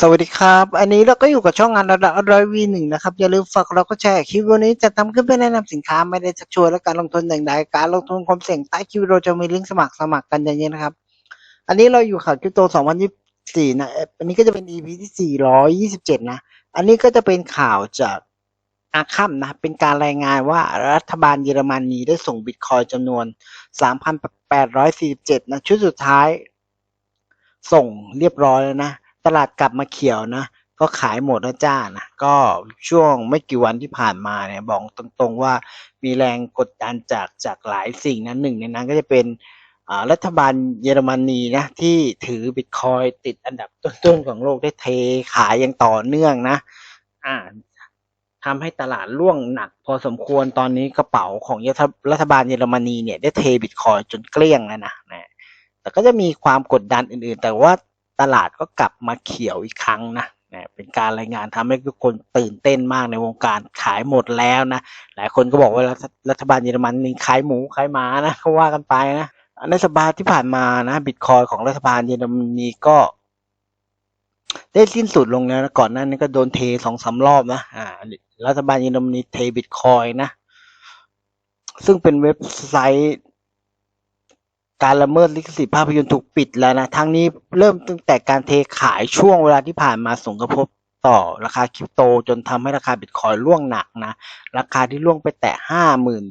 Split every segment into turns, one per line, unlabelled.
สวัสดีครับ อันนี้เราก็อยู่กับช่องงานระดับร้อยวีหนึ่งนะครับ อย่าลืมฝากเราก็แชร์คลิปวันนี้จะทำขึ้นเพื่อแนะนำสินค้าไม่ได้ชักชวนและการลงทุนอย่างใดการลงทุนความเสี่ยงใต้คลิปเราจะมีลิงก์สมัครสมัครกันอย่างนี้นะครับ อันนี้เราอยู่ข่าวคริปโต 2024 นะอ่ออันนี้ก็จะเป็น EP ที่ 427 นะ อันนี้ก็จะเป็นข่าวจากอาคัมนะ เป็นการรายงานว่ารัฐบาลเยอรมนีได้ส่งบิตคอยจำนวน 3,847 นะชุดสุดท้าย ส่งเรียบร้อยแล้วนะ ตลาดกลับมาเขียวนะ ก็ขายหมดแล้วจ้านะ ก็ช่วงไม่กี่วันที่ผ่านมาเนี่ยบอกตรงๆว่ามีแรงกดดันจากจากหลายสิ่งนะหนึ่งในนั้นก็จะเป็นรัฐบาลเยอรมนีนะที่ถือบิตคอยติดอันดับต้นๆของโลกได้เทขายอย่างต่อเนื่องนะอ่าทำให้ตลาดร่วงหนักพอสมควรตอนนี้กระเป๋าของรัฐบาลเยอรมนีเนี่ยได้เทบิตคอยจนเกลี้ยงแล้วนะนะแต่ก็จะมีความกดดันอื่นๆ แต่ว่า ตลาดก็กลับมาเขียวอีกครั้งนะเป็นการรายงานทำให้ทุกคนตื่นเต้นมากในวงการขายหมดแล้วนะ หลายคนก็บอกว่ารัฐบาลเยอรมันนี่ขายหมูขายหมานะเขาว่ากันไปนะในสัปดาห์ที่ผ่านมานะบิตคอยของรัฐบาลเยอรมนีก็ ได้สิ้นสุดลงแล้วนะก่อนหน้านี้ก็โดนเทสองสามรอบนะอ่ารัฐบาลเยอรมนีเทบิตคอยนะ ซึ่งเป็นเว็บไซต์ การละเมิดลิขสิทธิ์ภาพยนตร์ถูกปิดแล้วนะทั้งนี้เริ่มตั้งแต่การเทขายช่วงเวลาที่ผ่านมาส่งกระทบต่อราคาคริปโตจนทำให้ราคาบิตคอยร่วงหนักนะ ราคาที่ร่วงไปแตะห้าหมื่น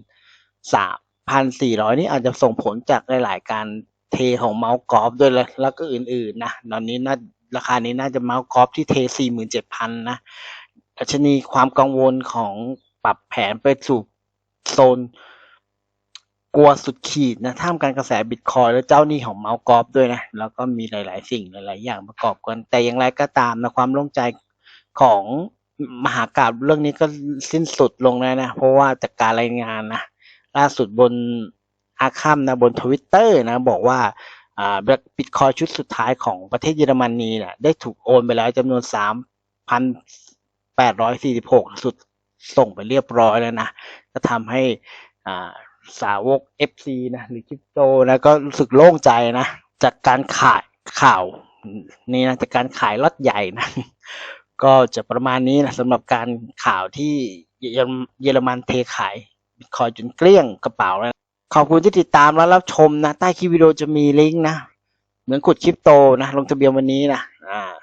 สามพันสี่ร้อยนี่อาจจะส่งผลจากหลาย ๆ การเทของเมาส์กอล์ฟด้วยแล้วแล้วก็อื่น ๆ นะ ตอนนี้น่าราคานี้น่าจะเมาส์กอล์ฟที่เทสี่หมื่นเจ็ดพันนะดัชนีความกังวลของปรับแผนไปสู่โซน กลัวสุดขีดนะท่ามกลางกระแสบิตคอยและเจ้าหนี้ของเมาส์กอล์ฟด้วยนะ แล้วก็มีหลาย ๆ สิ่งหลาย ๆ อย่างประกอบกัน แต่อย่างไรก็ตามนะความโล่งใจของมหากราบเรื่องนี้ก็สิ้นสุดลงแล้วนะ เพราะว่าจากการรายงานนะ ล่าสุดบนอาคัมนะบนทวิตเตอร์นะบอกว่าอ่าบิตคอยชุดสุดท้ายของประเทศเยอรมนีเนี่ยได้ถูกโอนไปแล้วจำนวนสามพันแปดร้อยสี่สิบหกสุดส่งไปเรียบร้อยแล้วนะ ก็ทำให้อ่า สาวก FC นะหรือคริปโตนะก็รู้สึกโล่งใจนะ จากการขายข่าวนี่นะจากการขายล็อตใหญ่นะก็จะประมาณนี้นะสำหรับการข่าวที่เยอรมันเทขายบิตคอยจนเกลี้ยงกระเป๋าแล้วขอบคุณที่ติดตามและรับชมนะ ใต้คลิปวิดีโอจะมีลิงก์นะ เหมือนขุดคริปโตนะ ลงทะเบียนวันนี้นะอ่า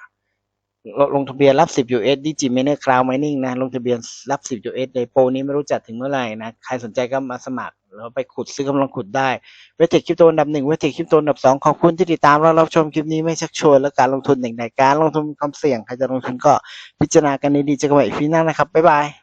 ลงลงทะเบียนรับ 10 US Digi Miner Cloud Mining นะ ลงทะเบียนรับ 10 US ในโปรนี้ไม่รู้จัดถึงเมื่อไหร่นะ ใครสนใจก็มาสมัคร เราไปขุดซื้อกำลังขุดได้เวทีคริปโตอันดับหนึ่งเวทีคริปโตอันดับสองขอบคุณที่ติดตามและรับชมคลิปนี้ไม่ชักชวนและการลงทุนอย่างใดการลงทุนความเสี่ยงใครจะลงทุนก็พิจารณากันดีๆเจอกันใหม่ฟีหน้านะครับบ๊ายบาย